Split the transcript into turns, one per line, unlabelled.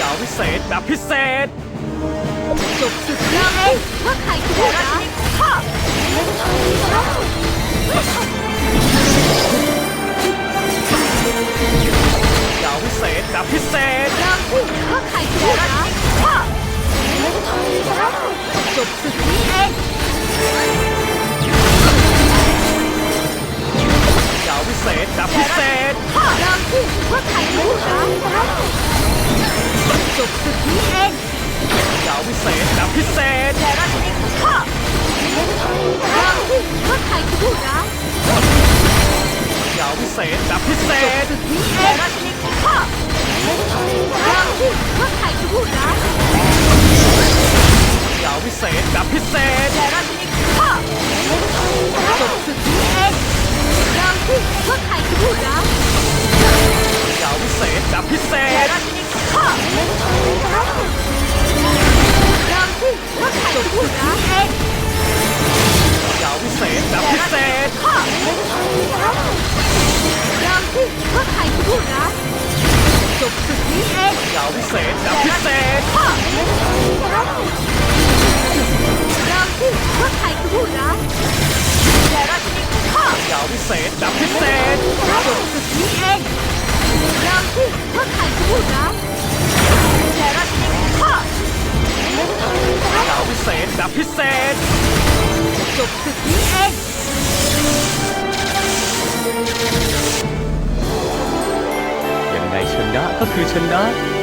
ยา
วิเศษแบบพิเศษ
จบสุ
ดแล้เอ้
ยว่าใครคือผู้ร้ บศึกนี้เอง
ดาววิเศษแบบพิเศษ
ข้าเริ่มที่ว่าใครคือผู้ร้าย
จบศึ
กนี้เอง
ดาววิเศษแบบพิเศษ
แต่ราชินิข้าเริ่มที่ว่าใครคือผู้ร้าย
ดาววิเศษแบบพิเศษจบศึ
กนี้เอง ผู้ร้ายจบศึกนี้เอง
ดาววิเศษแบบพิเศษ
ข้าเริ่มที่ว่าใครคือผู้ร้ายแต่ราชินิข้า
ดาววิเศษแบบพิเศษ
จบศึกนี้เองเริ่มที่ว่าใครคือผู้ร้ายแต่ราชินิข้า
ดาววิเศษแบบพิเศษ ยังไ